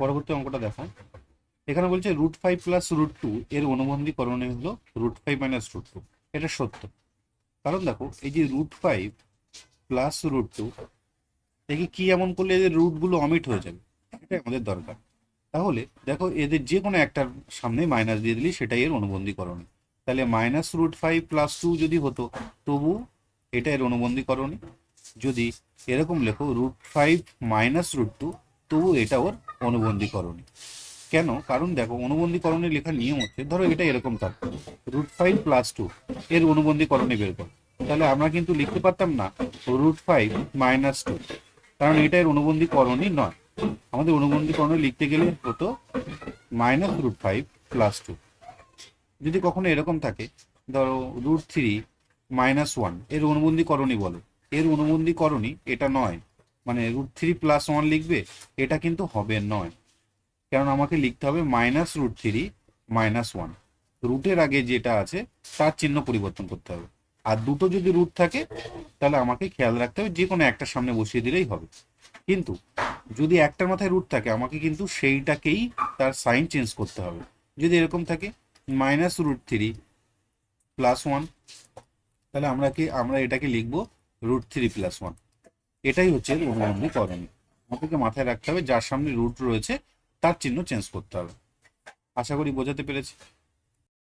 পরবর্তী অঙ্কটা দেখো এখানে বলছে root five plus root two এর অনুবন্ধীকরণে হলো root five minus root two এটা সত্য। কারণ দেখো, এই যে root five plus root two দেখি কি এমন করলে এদের রুটগুলো অমিট হয়ে যাবে? এটাই আমাদের দরকার। তাহলে দেখো, এদের যে কোনো একটার সামনে মাইনাস দিয়ে দিলি, সেটাই এর অনুবন্ধীকরণ। তাহলে minus root five plus two যদি হতো, তবু এটা এর অনুবন্ধীকরণ। যদি এরকম লেখো root five minus root two তবু এটা ওর অনুবন্ধীকরণী। কেন? কারণ দেখো অনুবন্ধীকরণে লেখা নিয়ম হচ্ছে, ধরো এটা এরকম থাকতো রুট ফাইভ প্লাস টু এর অনুবন্ধীকরণে বের করো। তাহলে আমরা কিন্তু লিখতে পারতাম না রুট ফাইভ মাইনাস টু কারণ এটা এর অনুবন্ধীকরণই নয়। আমাদের অনুবন্ধীকরণে লিখতে গেলে হতো minus root five plus two যদি কখনো এরকম থাকে, ধরো রুট থ্রি মাইনাস ওয়ানের অনুবন্ধীকরণই বলো। এর অনুবন্ধীকরণই এটা নয়। মানে রুট থ্রি প্লাস ওয়ান লিখবে, এটা কিন্তু হবে নয়। কারণ আমাকে লিখতে হবে minus root three minus one রুটের আগে যেটা আছে, তার চিহ্ন পরিবর্তন করতে হবে। আর দুটো যদি রুট থাকে, তাহলে আমাকে খেয়াল রাখতে হবে যে কোনো একটার সামনে বসিয়ে দিলেই হবে। কিন্তু যদি একটার মাথায় রুট থাকে, আমাকে কিন্তু সেইটাকেই তার সাইন চেঞ্জ করতে হবে। যদি এরকম থাকে minus root three plus one তাহলে আমরা কি, আমরা এটাকে লিখব রুট থ্রি প্লাস ওয়ান এটাই হচ্ছে এর অনুবন্ধীকরণ আমাদেরকে মাথায় রাখতে হবে, যার সামনে রুট রয়েছে, তার চিহ্ন চেঞ্জ করতে হবে। আশা করি বোঝাতে পেরেছি।